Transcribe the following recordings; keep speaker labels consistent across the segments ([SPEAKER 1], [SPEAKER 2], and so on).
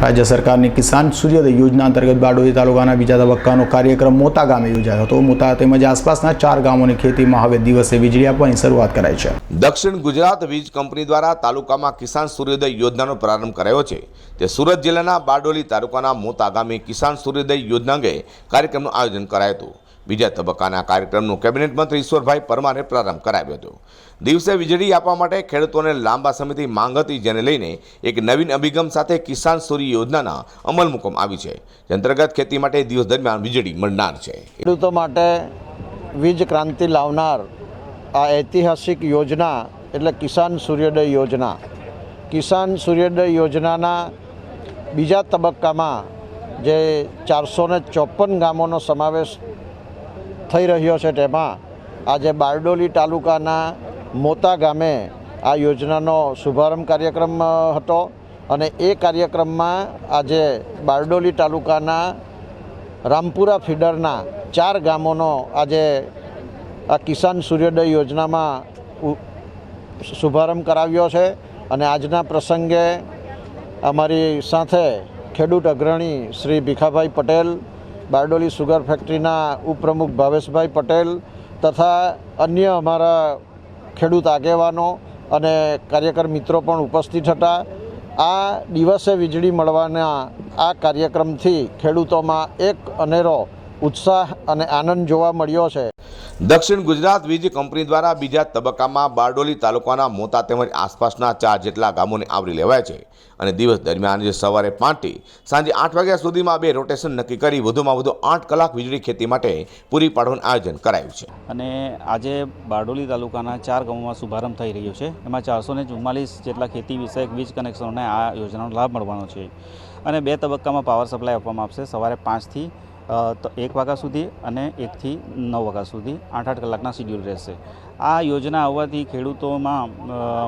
[SPEAKER 1] રાજ્ય સરકારની કિસાન સૂર્યોદય યોજના અંતર્ગત બારડોલી તાલુકાના બીજા તબક્કાનો કાર્યક્રમ મોતા ગામે યોજાયો હતો. મોતા તેમજ આસપાસના ચાર ગામોની ખેતીમાં હવે દિવસે વીજળી આપવાની શરૂઆત કરાઈ છે.
[SPEAKER 2] દક્ષિણ ગુજરાત વીજ કંપની દ્વારા તાલુકામાં કિસાન સૂર્યોદય યોજનાનો પ્રારંભ કરાયો છે. તે સુરત જિલ્લાના બારડોલી તાલુકાના મોતા ગામે કિસાન સૂર્યોદય યોજના અંગે કાર્યક્રમનું આયોજન કરાયું હતું. બીજા તબક્કાના કાર્યક્રમનું કેબિનેટ મંત્રી ઈશ્વરભાઈ પરમારે પ્રારંભ કરાવ્યો હતો. દિવસે વીજળી આપવા માટે ખેડૂતોને લાંબા સમયથી માંગ હતી, જેને લઈને એક નવીન અભિગમ સાથે કિસાન સૂર્ય યોજનાના અમલ મૂકવામાં આવી છે. જે અંતર્ગત ખેતી માટે દિવસ દરમિયાન વીજળી મળનાર છે.
[SPEAKER 3] ખેડૂતો માટે વીજ ક્રાંતિ લાવનાર આ ઐતિહાસિક યોજના એટલે કિસાન સૂર્યોદય યોજના. કિસાન સૂર્યોદય યોજનાના બીજા તબક્કામાં જે ચારસો ચોપન ગામોનો સમાવેશ થઈ રહ્યો છે તેમાં આજે બારડોલી તાલુકાના મોતા ગામે આ યોજનાનો શુભારંભ કાર્યક્રમ હતો અને એ કાર્યક્રમમાં આજે બારડોલી તાલુકાના રામપુરા ફીડરના ચાર ગામોનો આજે આ કિસાન સૂર્યોદય યોજનામાં શુભારંભ કરાવ્યો છે અને આજના પ્રસંગે અમારી સાથે ખેડૂત અગ્રણી શ્રી ભીખાભાઈ પટેલ બારડોલી સુગર ફેક્ટરીના ઉપપ્રમુખ ભાવેશભાઈ પટેલ તથા અન્ય અમારા ખેડૂત આગેવાનો અને કાર્યકર મિત્રો પણ ઉપસ્થિત હતા. આ દિવસે વીજળી મળવાના આ કાર્યક્રમથી ખેડૂતોમાં એક અનેરો ઉત્સાહ અને આનંદ જોવા મળ્યો છે.
[SPEAKER 2] દક્ષિણ ગુજરાત વીજ કંપની દ્વારા બીજા તબક્કામાં બારડોલી તાલુકાના મોતા તેમજ આસપાસના ચાર જેટલા ગામોને આવરી લેવાય છે અને દિવસ દરમિયાન જે સવારે પાંચથી સાંજે આઠ વાગ્યા સુધીમાં બે રોટેશન નક્કી કરી વધુમાં વધુ આઠ કલાક વીજળી ખેતી માટે પૂરી પાડવાનું આયોજન કરાયું છે.
[SPEAKER 4] અને આજે બારડોલી તાલુકાના ચાર ગામોમાં શુભારંભ થઈ રહ્યો છે. એમાં ચારસો જેટલા ખેતી વિષયક વીજ કનેક્શનોને આ યોજનાનો લાભ મળવાનો છે. અને બે તબક્કામાં પાવર સપ્લાય આપવામાં આવશે. સવારે પાંચથી તો એક વાગ્યા સુધી અને એકથી નવ વાગ્યા સુધી આઠ આઠ કલાકના શિડ્યુલ રહેશે. આ યોજના આવવાથી ખેડૂતોમાં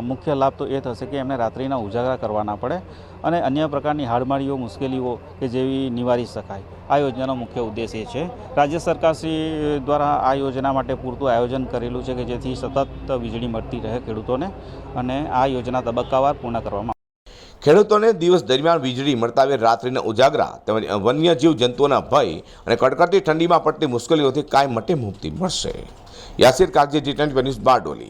[SPEAKER 4] મુખ્ય લાભ તો એ થશે કે એમને રાત્રિના ઉજાગરા કરવાના પડે અને અન્ય પ્રકારની હાડમાળીઓ, મુશ્કેલીઓ કે જેવી નિવારી શકાય. આ યોજનાનો મુખ્ય ઉદ્દેશ એ છે. રાજ્ય સરકાર શ્રી દ્વારા આ યોજના માટે પૂરતું આયોજન કરેલું છે કે જેથી સતત વીજળી મળતી રહે ખેડૂતોને અને આ યોજના તબક્કાવાર પૂર્ણ કરવામાં
[SPEAKER 2] ખેડૂતોને દિવસ દરમિયાન વીજળી મળતા આવે રાત્રિના ઉજાગરા તેમજ વન્યજીવ જંતુઓના ભય અને કડકડતી ઠંડીમાં પડતી મુશ્કેલીઓથી કાયમ માટે મુક્તિ મળશે. Yasir Kagzi, G twenty news Bardoli.